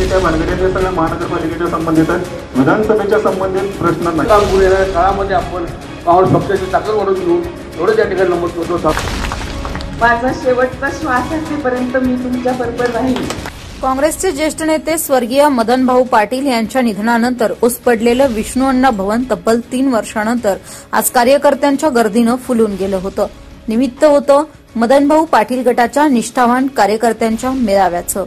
त्या भानगडीत हे सगळ्या महानगरपालिकेच्या संबंधित आहेत विधानसभेच्या संबंधित प्रश्न नाही. काम येणाऱ्या काळामध्ये आपण काँग्रेस पक्षाची ताकद वाढवून घेऊ. एवढं त्या ठिकाणी नमूद करतो माझा शेवटचा श्वास असेपर्यंत मी तुमच्या बरोबर राहील काँग्रेसचे ज्येष्ठ नेते स्वर्गीय मदन भाऊ पाटील यांच्या निधनानंतर ओस पडलेलं विष्णू अण्णा भवन तब्बल तीन वर्षानंतर आज कार्यकर्त्यांच्या गर्दीनं फुलून गेलं होतं. निमित्त होतं मदन भाऊ पाटील गटाच्या निष्ठावान कार्यकर्त्यांच्या मेळाव्याचं.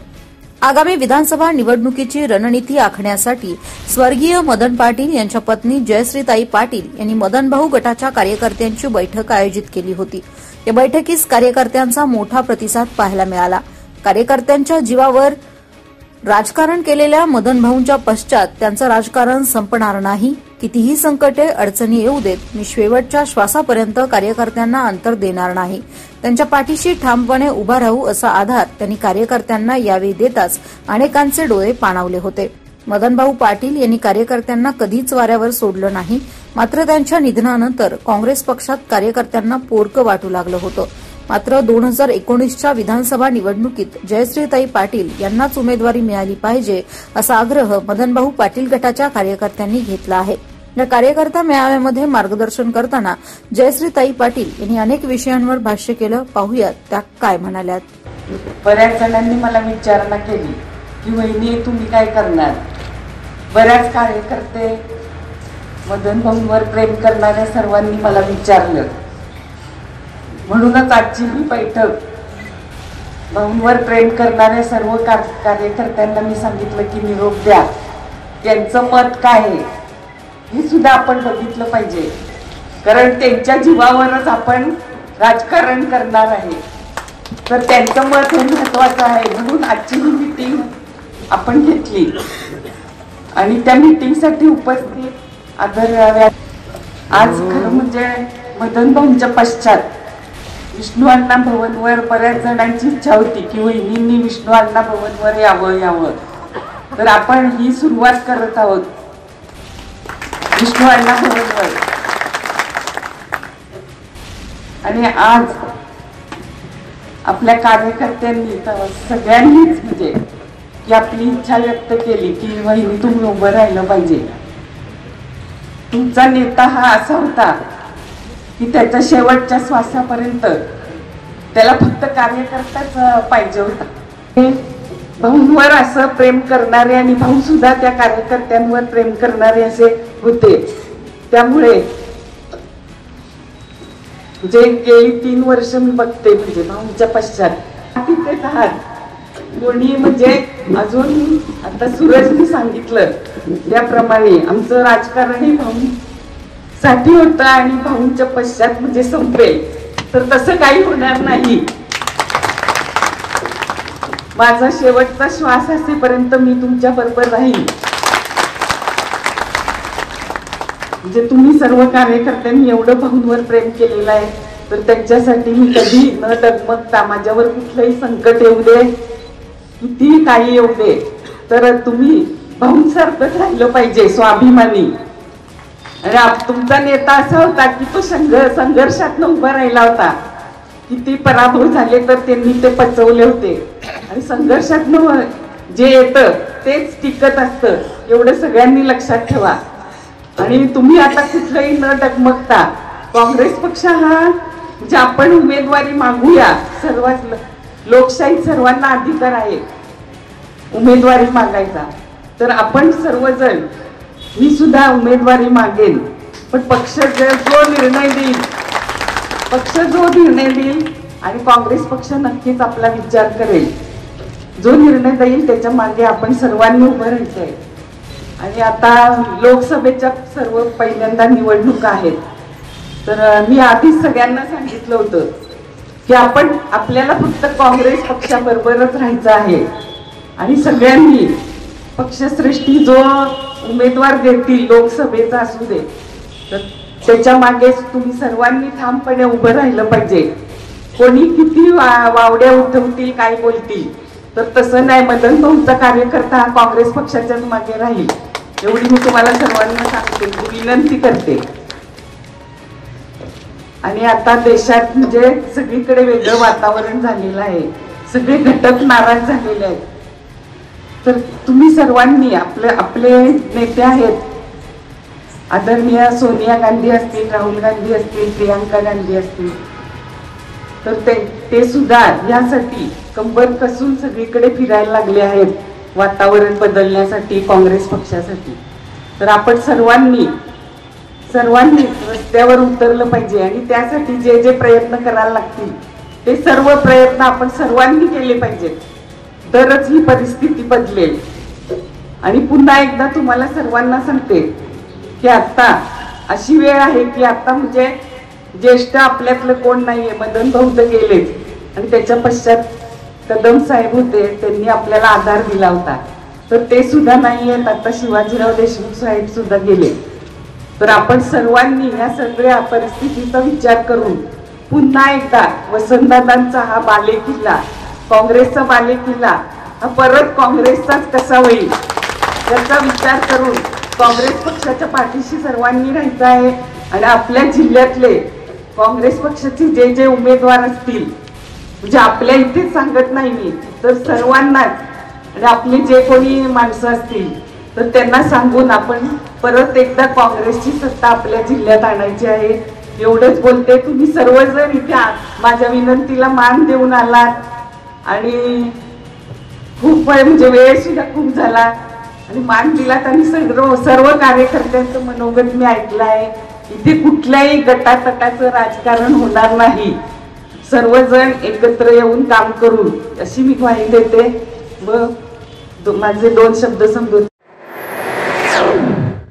आगामी विधानसभा निवडणुकीची रणनीती आखण्यासाठी स्वर्गीय मदन पाटील यांच्या पत्नी जयश्रीताई पाटील यांनी मदनभाऊ गटाच्या कार्यकर्त्यांची बैठक आयोजित केली होती. या बैठकीस कार्यकर्त्यांचा मोठा प्रतिसाद पाहायला मिळाला. कार्यकर्त्यांच्या जीवावर राजकारण केलेल्या मदनभाऊंच्या पश्चात त्यांचं राजकारण संपणार नाही. कितीही संकटे अडचणी येऊ देत मी शेवटच्या श्वासापर्यंत कार्यकर्त्यांना अंतर देणार नाही. त्यांच्या पाठीशी ठामपणे उभा राहू असा आधार त्यांनी कार्यकर्त्यांना यावेळी देताच अनेकांचे डोळे पाणावले होते. मदनभाऊ पाटील यांनी कार्यकर्त्यांना कधीच वाऱ्यावर सोडलं नाही मात्र त्यांच्या निधनानंतर काँग्रेस पक्षात कार्यकर्त्यांना पोरकं वाटू लागलं होतं. मात्र दोन हजार एकोणीसच्या विधानसभा निवडणुकीत जयश्रीताई पाटील यांनाच उमेदवारी मिळाली पाहिजे असा आग्रह मदनभाऊ पाटील गटाच्या कार्यकर्त्यांनी घेतला आहे. या कार्यकर्ता मेळाव्यामध्ये मार्गदर्शन करताना जयश्रीताई पाटील यांनी अनेक विषयांवर भाष्य केलं. पाहूयात त्या काय म्हणाल्यात. बऱ्याच जणांनी मला विचारणा केली की वहिनी तुम्ही काय करणार? बऱ्याच कार्यकर्ते मदन भाऊंवर प्रेम करणाऱ्या सर्वांनी मला विचारलं. म्हणूनच आजची ही बैठक भाऊंवर प्रेम करणाऱ्या सर्व कार- कार्यकर्त्यांना मी सांगितलं की निरोप द्या. त्यांचं मत काय आहे? हे सुद्धा आपण बघितलं पाहिजे. कारण त्यांच्या जीवावरच आपण राजकारण करणार आहे. तर त्यांचं मत हे महत्वाचं आहे म्हणून आजची ही मिटिंग आपण घेतली. आणि त्या मिटिंगसाठी उपस्थित आदर आज खरं म्हणजे मदन भाऊंच्या पश्चात विष्णू अण्णा भवनवर बऱ्याच जणांची इच्छा होती की वहिनींनी विष्णू अण्णा भवनवर यावं यावं. तर आपण ही सुरुवात करत आहोत. विष्णू अण्णा भवनवर. आणि आज आपल्या कार्यकर्त्यांनी तर सगळ्यांनीच म्हणजे की आपली इच्छा व्यक्त केली की वहिनी तुम्ही उभं राहिलं पाहिजे. तुमचा नेता हा असा होता. की त्याच्या शेवटच्या श्वासापर्यंत त्याला फक्त कार्यकर्ताच पाहिजे होता. भाऊंवर असं प्रेम करणारे आणि भाऊ सुद्धा त्या कार्यकर्त्यांवर प्रेम करणारे असे होते. त्यामुळे जे गेली तीन वर्ष मी बघते म्हणजे भाऊंच्या पश्चात तिथेच आहात. कोणी म्हणजे अजून आता सूरजने सांगितलं त्याप्रमाणे आमचं राजकारणही भाऊ साठी होतं आणि भाऊंच्या पश्चात म्हणजे संपेल. तर तसं काही होणार नाही. माझा शेवटचा श्वास असेपर्यंत मी तुमच्या बरोबर राहील. म्हणजे तुम्ही सर्व कार्यकर्त्यांनी एवढं भाऊंवर प्रेम केलेलं आहे तर त्यांच्यासाठी मी कधी न डगमगता माझ्यावर कुठलंही संकट येऊ दे कितीही काही येऊ दे तर तुम्ही भाऊंसारखंच राहिलं पाहिजे स्वाभिमानी. तुमचा नेता असा होता की तो संघ संघर्षात उभा राहिला होता. किती पराभव झाले तर त्यांनी ते पचवले होते. आणि संघर्षात जे येतं तेच टिकत असतं. एवढं सगळ्यांनी लक्षात ठेवा. आणि तुम्ही आता कुठलंही न डगमगता काँग्रेस पक्ष हा म्हणजे आपण उमेदवारी मागूया सर्वात लोकशाही सर्वांना अधिकार आहे. उमेदवारी मागायचा. तर आपण सर्वजण मी सुद्धा उमेदवारी मागेन पण पक्ष जो निर्णय देईल पक्ष जो निर्णय देईल आणि काँग्रेस पक्ष नक्कीच आपला विचार करेल. जो निर्णय देईल त्याच्यामागे आपण सर्वांनी उभं राहायचंय. आणि आता लोकसभेच्या सर्व पहिल्यांदा निवडणुका आहेत. तर मी आधीच सगळ्यांना सांगितलं होतं की आपण आपल्याला फक्त काँग्रेस पक्षाबरोबरच राहायचं आहे. आणि सगळ्यांनी पक्षश्रेष्ठी जो उमेदवार देतील लोकसभेचा असू दे तर त्याच्यामागे तुम्ही सर्वांनी ठामपणे उभं राहिलं पाहिजे. कोणी किती वा- वावड्या उठवतील काय बोलतील तर तसं नाही. मदन भाऊंचा कार्यकर्ता हा काँग्रेस पक्षाच्याच मागे राहील. एवढी मी तुम्हाला सर्वांना सांगते विनंती करते. आणि आता देशात म्हणजे सगळीकडे वेगळं वातावरण झालेलं आहे. सगळे घटक नाराज झालेले आहेत. तर तुम्ही सर्वांनी आपले आपले नेते आहेत. आदरणीय सोनिया गांधी असतील राहुल गांधी असतील प्रियांका गांधी असतील. तर ते ते सुद्धा यासाठी कंबर कसून सगळीकडे फिरायला लागले आहेत वातावरण बदलण्यासाठी काँग्रेस पक्षासाठी. तर आपण सर्वांनी सर्वांनी रस्त्यावर उतरलं पाहिजे आणि त्यासाठी जे जे प्रयत्न करायला लागतील ते सर्व प्रयत्न आपण सर्वांनी केले पाहिजेत. तरच ही परिस्थिती बदलेल आणि पुन्हा एकदा तुम्हाला सर्वांना सांगते की आत्ता अशी वेळ आहे की आत्ता म्हणजे ज्येष्ठ आपल्यातलं कोण नाहीये मदन भाऊ तर गेलेच आणि त्याच्या पश्चात कदम साहेब होते त्यांनी आपल्याला आधार दिला होता. तर ते सुद्धा नाही आहेत आता शिवाजीराव देशमुख साहेब सुद्धा गेले. तर आपण सर्वांनी या सगळ्या परिस्थितीचा विचार करून पुन्हा एकदा वसंतदादांचा हा बाले किल्ला काँग्रेसचा बाले किल्ला. हा परत काँग्रेसचाच कसा होईल? याचा विचार करून काँग्रेस पक्षाच्या पाठीशी सर्वांनी राहायचं आहे आणि आपल्या जिल्ह्यातले काँग्रेस पक्षाचे जे जे उमेदवार असतील म्हणजे आपल्या इथेच सांगत नाही मी तर सर्वांनाच आणि आपले जे कोणी माणसं असतील तर त्यांना सांगून आपण परत एकदा काँग्रेसची सत्ता आपल्या जिल्ह्यात आणायची आहे. एवढंच बोलते. तुम्ही सर्वजण इथे माझ्या विनंतीला मान देऊन आलात. आणि खूप वेळ म्हणजे वेळ सुद्धा खूप झाला. आणि मान दिलात आणि सर्व सर्व कार्यकर्त्यांचं मनोगत मी ऐकलं आहे इथे कुठल्याही गटातटाचं राजकारण होणार नाही. सर्वजण एकत्र येऊन काम करू अशी मी ग्वाही देते. व माझे दोन शब्द समजून